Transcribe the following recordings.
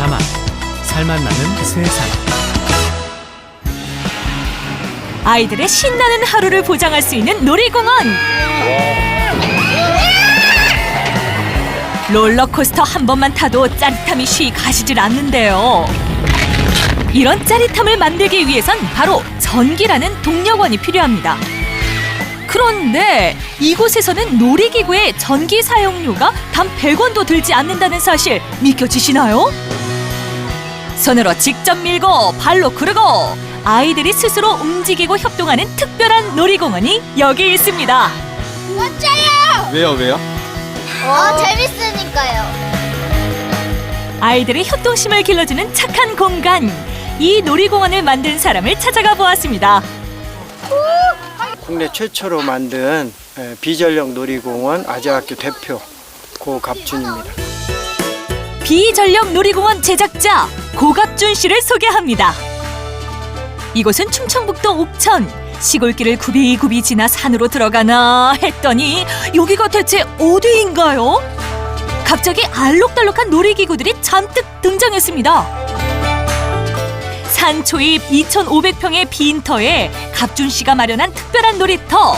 자막 살맛 나는 세상 아이들의 신나는 하루를 보장할 수 있는 놀이공원. 롤러코스터 한 번만 타도 짜릿함이 쉬 가시질 않는데요. 이런 짜릿함을 만들기 위해선 바로 전기라는 동력원이 필요합니다. 그런데 이곳에서는 놀이기구의 전기 사용료가 단 100원도 들지 않는다는 사실 믿겨지시나요? 손으로 직접 밀고 발로 구르고 아이들이 스스로 움직이고 협동하는 특별한 놀이공원이 여기 있습니다. 멋져요! 왜요 왜요? 어, 재밌으니까요. 아이들의 협동심을 길러주는 착한 공간. 이 놀이공원을 만든 사람을 찾아가 보았습니다. 국내 최초로 만든 에, 비전력 놀이공원 아재학교 대표 고갑준입니다. 비전력 놀이공원 제작자 고갑준 씨를 소개합니다. 이곳은 충청북도 옥천 시골길을 굽이굽이 지나 산으로 들어가나 했더니 여기가 대체 어디인가요? 갑자기 알록달록한 놀이기구들이 잔뜩 등장했습니다. 산 초입 2,500평의 빈터에 갑준 씨가 마련한 특별한 놀이터.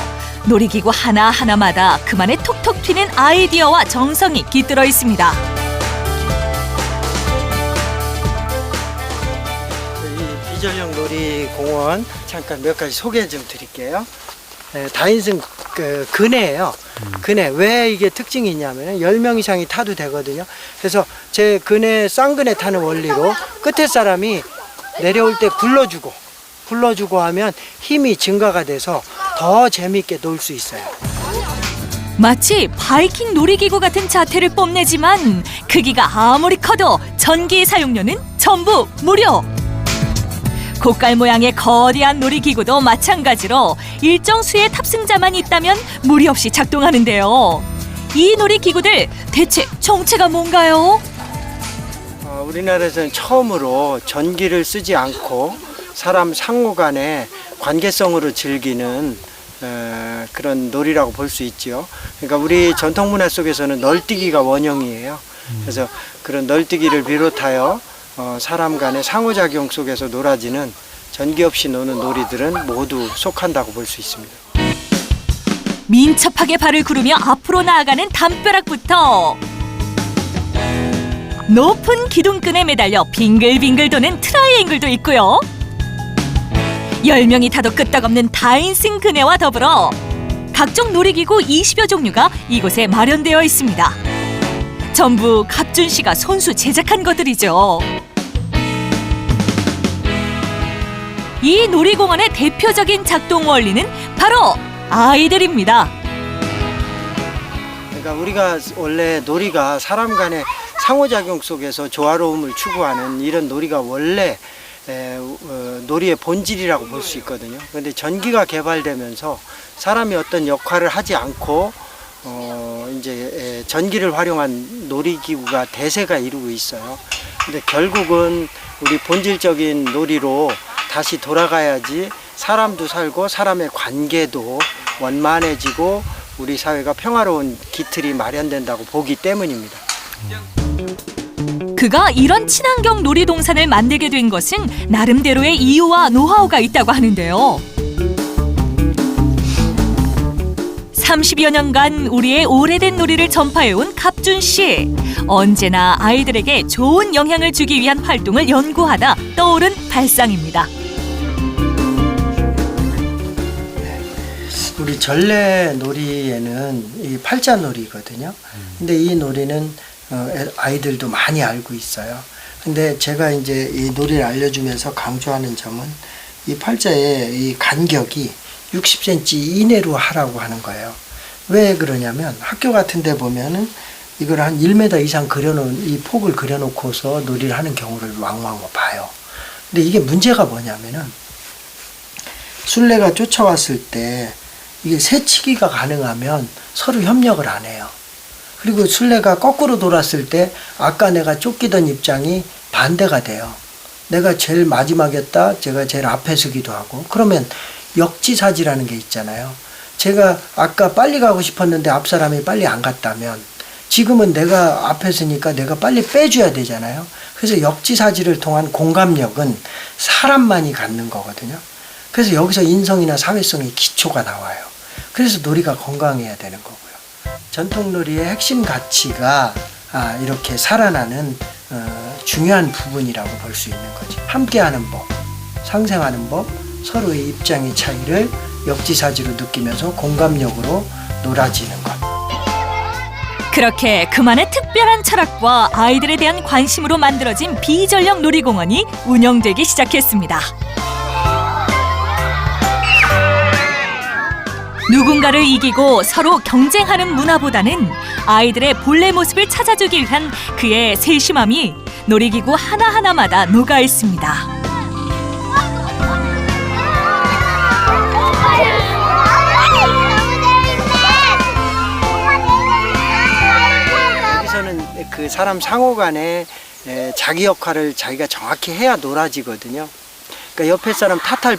놀이기구 하나하나마다 그만의 톡톡 튀는 아이디어와 정성이 깃들어 있습니다. 이 비전력 놀이공원 잠깐 몇 가지 소개 좀 드릴게요. 에, 다인승 그, 그네예요. 그네 왜 이게 특징이 있냐면 10명 이상이 타도 되거든요. 그래서 제 그네 쌍그네 타는 원리로 끝에 사람이 내려올 때 굴러주고 굴러주고 하면 힘이 증가가 돼서 더 재밌게 놀 수 있어요. 마치 바이킹 놀이기구 같은 자태를 뽐내지만 크기가 아무리 커도 전기 사용료는 전부 무료. 고깔 모양의 거대한 놀이기구도 마찬가지로 일정 수의 탑승자만 있다면 무리 없이 작동하는데요. 이 놀이기구들 대체 정체가 뭔가요? 어, 우리나라에서는 처음으로 전기를 쓰지 않고 사람 상호 간의 관계성으로 즐기는 에, 그런 놀이라고 볼 수 있죠. 그러니까 우리 전통 문화 속에서는 널뛰기가 원형이에요. 그래서 그런 널뛰기를 비롯하여 어, 사람 간의 상호작용 속에서 놀아지는 전기 없이 노는 놀이들은 모두 속한다고 볼 수 있습니다. 민첩하게 발을 구르며 앞으로 나아가는 담벼락부터 높은 기둥끈에 매달려 빙글빙글 도는 트라이앵글도 있고요. 열명이 타도 끄떡없는 다인승 그네와 더불어 각종 놀이기구 20여 종류가 이곳에 마련되어 있습니다. 전부 갑준 씨가 손수 제작한 것들이죠. 이 놀이공원의 대표적인 작동 원리는 바로 아이들입니다. 그러니까 우리가 원래 놀이가 사람 간의 상호작용 속에서 조화로움을 추구하는 이런 놀이가 원래 에, 어, 놀이의 본질이라고 볼 수 있거든요. 그런데 전기가 개발되면서 사람이 어떤 역할을 하지 않고 어, 이제 에, 전기를 활용한 놀이기구가 대세가 이루고 있어요. 근데 결국은 우리 본질적인 놀이로 다시 돌아가야지 사람도 살고 사람의 관계도 원만해지고 우리 사회가 평화로운 기틀이 마련된다고 보기 때문입니다. 그가 이런 친환경 놀이동산을 만들게 된 것은 나름대로의 이유와 노하우가 있다고 하는데요. 30여 년간 우리의 오래된 놀이를 전파해온 갑준 씨. 언제나 아이들에게 좋은 영향을 주기 위한 활동을 연구하다 떠오른 발상입니다. 우리 전래 놀이에는 이 팔자 놀이거든요. 근데 이 놀이는 아이들도 많이 알고 있어요. 근데 제가 이제 이 놀이를 알려주면서 강조하는 점은 이 팔자의 이 간격이 60cm 이내로 하라고 하는 거예요. 왜 그러냐면 학교 같은 데 보면은 이걸 한 1m 이상 그려놓은 이 폭을 그려놓고서 놀이를 하는 경우를 왕왕 봐요. 근데 이게 문제가 뭐냐면은 술래가 쫓아왔을 때 이게 새치기가 가능하면 서로 협력을 안 해요. 그리고 술래가 거꾸로 돌았을 때 아까 내가 쫓기던 입장이 반대가 돼요. 내가 제일 마지막이었다, 제가 제일 앞에 서기도 하고 그러면 역지사지라는 게 있잖아요. 제가 아까 빨리 가고 싶었는데 앞 사람이 빨리 안 갔다면 지금은 내가 앞에 서니까 내가 빨리 빼줘야 되잖아요. 그래서 역지사지를 통한 공감력은 사람만이 갖는 거거든요. 그래서 여기서 인성이나 사회성의 기초가 나와요. 그래서 놀이가 건강해야 되는 거고요. 전통놀이의 핵심 가치가 아, 이렇게 살아나는 어, 중요한 부분이라고 볼 수 있는 거지. 함께하는 법, 상생하는 법, 서로의 입장의 차이를 역지사지로 느끼면서 공감력으로 놀아지는 것. 그렇게 그만의 특별한 철학과 아이들에 대한 관심으로 만들어진 비전력 놀이공원이 운영되기 시작했습니다. 누군가를 이기고 서로 경쟁하는 문화보다는 아이들의 본래 모습을 찾아주기 위한 그의 세심함이 놀이기구 하나하나마다 녹아 있습니다. 여기서는 그 사람 상호 간에 에, 자기 역할을 자기가 정확히 해야 놀아지거든요. 그러니까 옆에 사람 탓할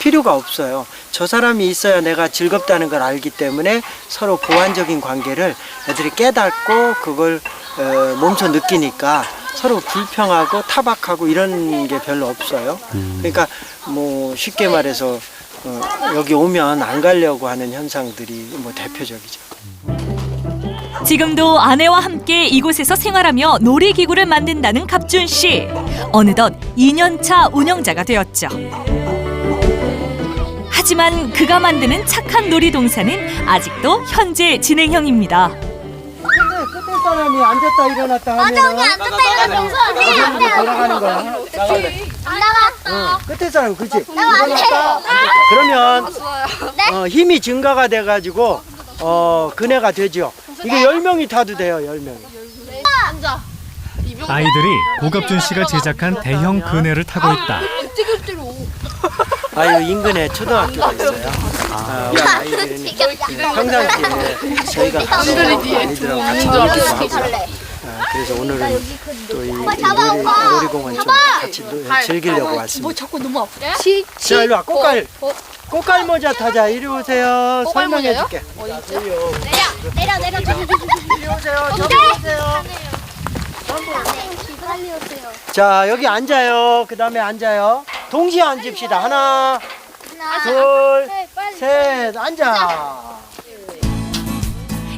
필요가 없어요. 저 사람이 있어야 내가 즐겁다는 걸 알기 때문에 서로 보완적인 관계를 애들이 깨닫고 그걸 어, 몸소 느끼니까 서로 불평하고 타박하고 이런 게 별로 없어요. 그러니까 뭐 쉽게 말해서 어, 여기 오면 안 가려고 하는 현상들이 뭐 대표적이죠. 지금도 아내와 함께 이곳에서 생활하며 놀이기구를 만든다는 갑준 씨. 어느덧 2년차 운영자가 되었죠. 하지만 그가 만드는 착한 놀이동산은 아직도 현재 진행형입니다. 끝에 끝에 사람이 앉았다 일어났다 하면 앉았다 일어나면서 돌아가는 거야. 안 나갔어. 끝에 사람 그렇지. 나안 돼요. 그러면 어, 힘이 증가가 돼가지고 어, 그네가 되죠. 이게 열 명이 타도 돼요, 열 명이. 아이들이 고갑준 씨가 제작한 대형 그네를 타고 있다. 아유 인근에 초등학교가 있어요. 아, 우리 아이들은 평상시에 저희가 가서 아이들하고 같이 놀기도 하고. 아, 그래서 오늘은 또이 놀이, 놀이공원 좀 같이 놀- 즐기려고 왔습니다. 자, 일로 와, 꽃갈. 꽃갈 모자 타자. 이리 오세요. 설명해 줄게. 내려 내려 내려 내려. 이리 오세요. 저기 오세요. 빨리 오세요. 자, 여기 앉아요. 그 다음에 앉아요. 동시에 앉읍시다. 하나, 둘, 셋, 앉아.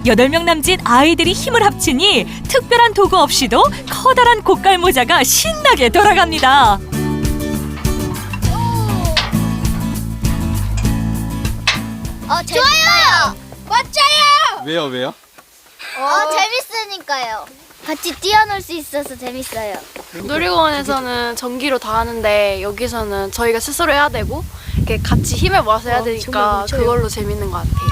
여덟 명 남짓 아이들이 힘을 합치니 특별한 도구 없이도 커다란 고깔 모자가 신나게 돌아갑니다. 어 좋아요. 멋져요. 왜요 왜요? 어 재밌으니까요. 같이 뛰어놀 수 있어서 재밌어요. 놀이공원에서는 전기로 다 하는데 여기서는 저희가 스스로 해야 되고 이렇게 같이 힘을 모아서 해야 되니까 그걸로 재밌는 것 같아요.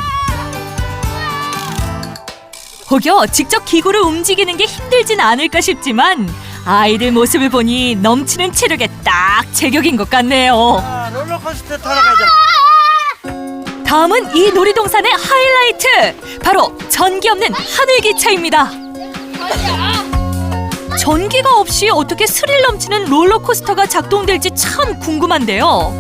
혹여 직접 기구를 움직이는 게 힘들진 않을까 싶지만 아이들 모습을 보니 넘치는 체력에 딱 제격인 것 같네요. 자, 롤러코스터 타러 가자. 다음은 이 놀이동산의 하이라이트 바로 전기 없는 하늘기차입니다. 전기가 없이 어떻게 스릴 넘치는 롤러코스터가 작동될지 참 궁금한데요.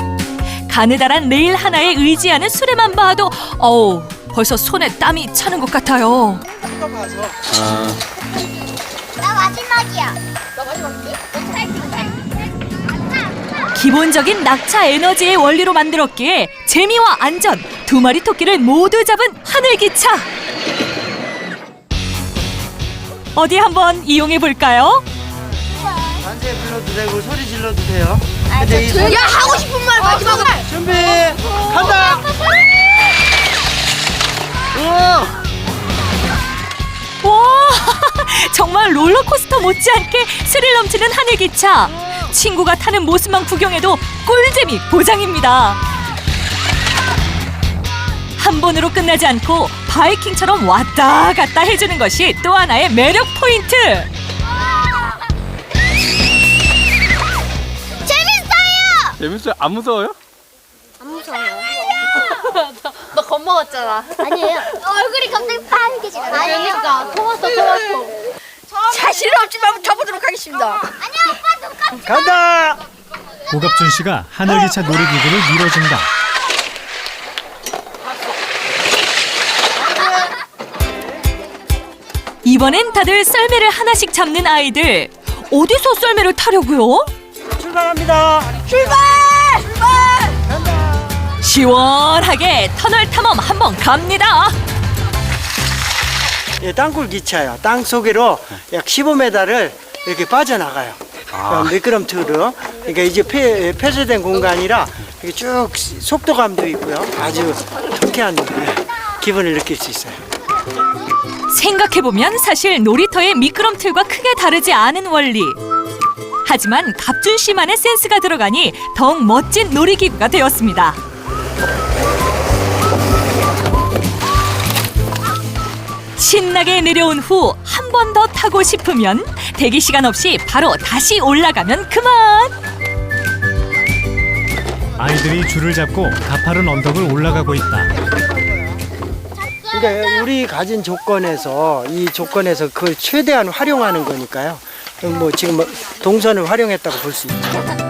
가느다란 레일 하나에 의지하는 수레만 봐도 어우 벌써 손에 땀이 차는 것 같아요. 나 마지막이야. 기본적인 낙차 에너지의 원리로 만들었기에 재미와 안전 두 마리 토끼를 모두 잡은 하늘기차. 어디 한번 이용해 볼까요? 만세 불러도 되고 소리 질러도 돼요. 근데 이 소리 야 하고 싶은 말 마지막으로. 준비 간다. 우와. 와 정말 롤러코스터 못지않게 스릴 넘치는 하늘기차. 친구가 타는 모습만 구경해도 꿀재미 보장입니다. 한 번으로 끝나지 않고 바이킹처럼 왔다 갔다 해주는 것이 또 하나의 매력 포인트. 재밌어요. 재밌어요? 안 무서워요? 안 무서워요. 너 겁먹었잖아. 아니에요. 얼굴이 갑자기. 아니에요. 그러니까 토마토 토마토. 자신 없지만 가보도록 하겠습니다. 아니야 오빠 똑같이. 간다. 고갑준 씨가 하늘기차 놀이기구를 밀어준다. 이번엔 다들 썰매를 하나씩 잡는 아이들. 어디서 썰매를 타려고요? 출발합니다. 시원하게 터널 탐험 한번 갑니다. 예, 땅굴 기차요. 땅 속으로 약 15m를 이렇게 빠져나가요. 어, 미끄럼틀로. 그러니까 이제 폐, 폐쇄된 공간이라 이렇게 쭉 속도감도 있고요. 아주 통쾌한 예, 기분을 느낄 수 있어요. 생각해보면 사실 놀이터의 미끄럼틀과 크게 다르지 않은 원리. 하지만 갑준 씨만의 센스가 들어가니 더욱 멋진 놀이기구가 되었습니다. 신나게 내려온 후 한 번 더 타고 싶으면 대기 시간 없이 바로 다시 올라가면 그만. 아이들이 줄을 잡고 가파른 언덕을 올라가고 있다. 그러니까 우리 가진 조건에서 이 조건에서 그걸 최대한 활용하는 거니까요. 뭐 지금 뭐 동선을 활용했다고 볼 수 있죠.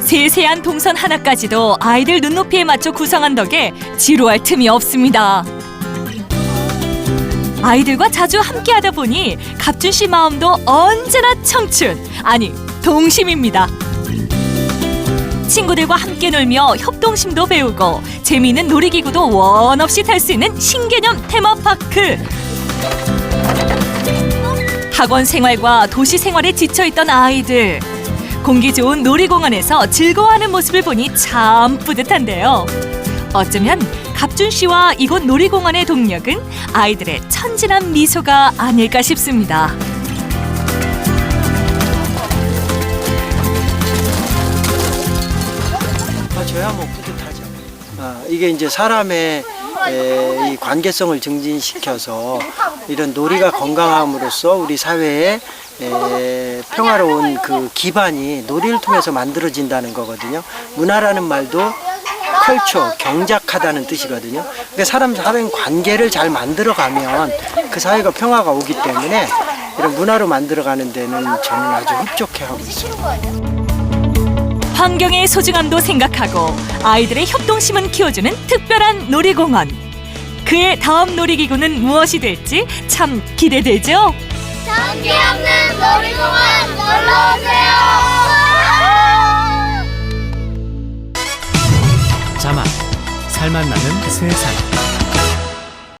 세세한 동선 하나까지도 아이들 눈높이에 맞춰 구성한 덕에 지루할 틈이 없습니다. 아이들과 자주 함께하다 보니 갑준 씨 마음도 언제나 청춘 아니 동심입니다. 친구들과 함께 놀며 협동심도 배우고 재미있는 놀이기구도 원 없이 탈 수 있는 신개념 테마파크. 학원 생활과 도시 생활에 지쳐 있던 아이들. 공기 좋은 놀이공원에서 즐거워하는 모습을 보니 참 뿌듯한데요. 어쩌면 갑준 씨와 이곳 놀이공원의 동력은 아이들의 천진한 미소가 아닐까 싶습니다. 뭐 뿌듯하죠. 아, 이게 이제 사람의 에, 이 관계성을 증진시켜서 이런 놀이가 건강함으로써 우리 사회에 에, 평화로운 그 기반이 놀이를 통해서 만들어진다는 거거든요. 문화라는 말도 컬처, 경작하다는 뜻이거든요. 그러니까 사람 사람 관계를 잘 만들어가면 그 사회가 평화가 오기 때문에 이런 문화로 만들어가는 데는 저는 아주 흡족해하고 있습니다. 환경의 소중함도 생각하고 아이들의 협동심은 키워주는 특별한 놀이공원. 그의 다음 놀이기구는 무엇이 될지 참 기대되죠? 전기 없는 놀이공원 놀러 오세요. 자막 살맛 나는 세상